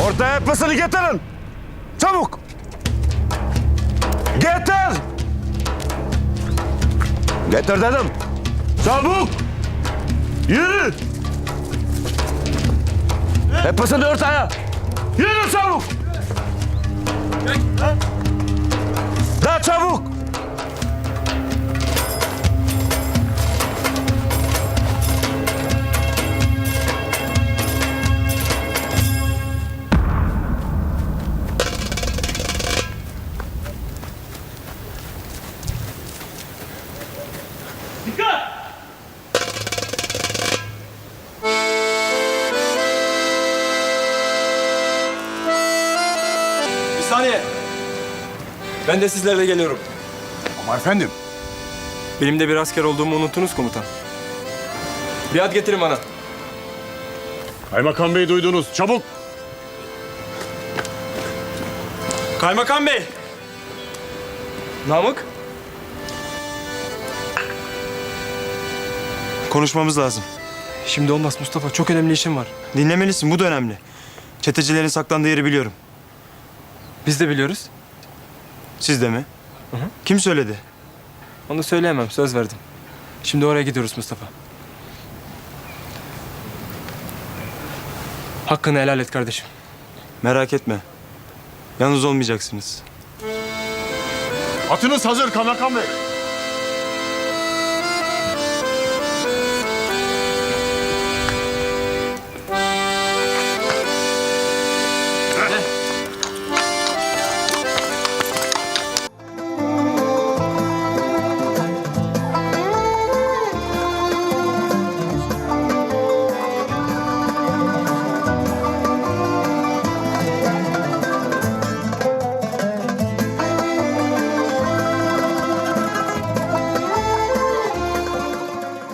Ortaya yapmasını getirin. Çabuk. Getir. Getir dedim. Çabuk. Yürü. Hepsini ortaya. Yürü çabuk. Daha Bir saniye. Ben de sizlerle geliyorum. Ama efendim. Benim de bir asker olduğumu unuttunuz komutan. Bir at getirin bana. Kaymakam Bey duydunuz. Çabuk. Kaymakam Bey. Namık. Konuşmamız lazım. Şimdi olmaz Mustafa. Çok önemli işim var. Dinlemelisin bu da önemli. Çetecilerin saklandığı yeri biliyorum. Biz de biliyoruz. Siz de mi? Kim söyledi? Onu söyleyemem. Söz verdim. Şimdi oraya gidiyoruz Mustafa. Hakkını helal et kardeşim. Merak etme. Yalnız olmayacaksınız. Atınız hazır Kaymakam Bey.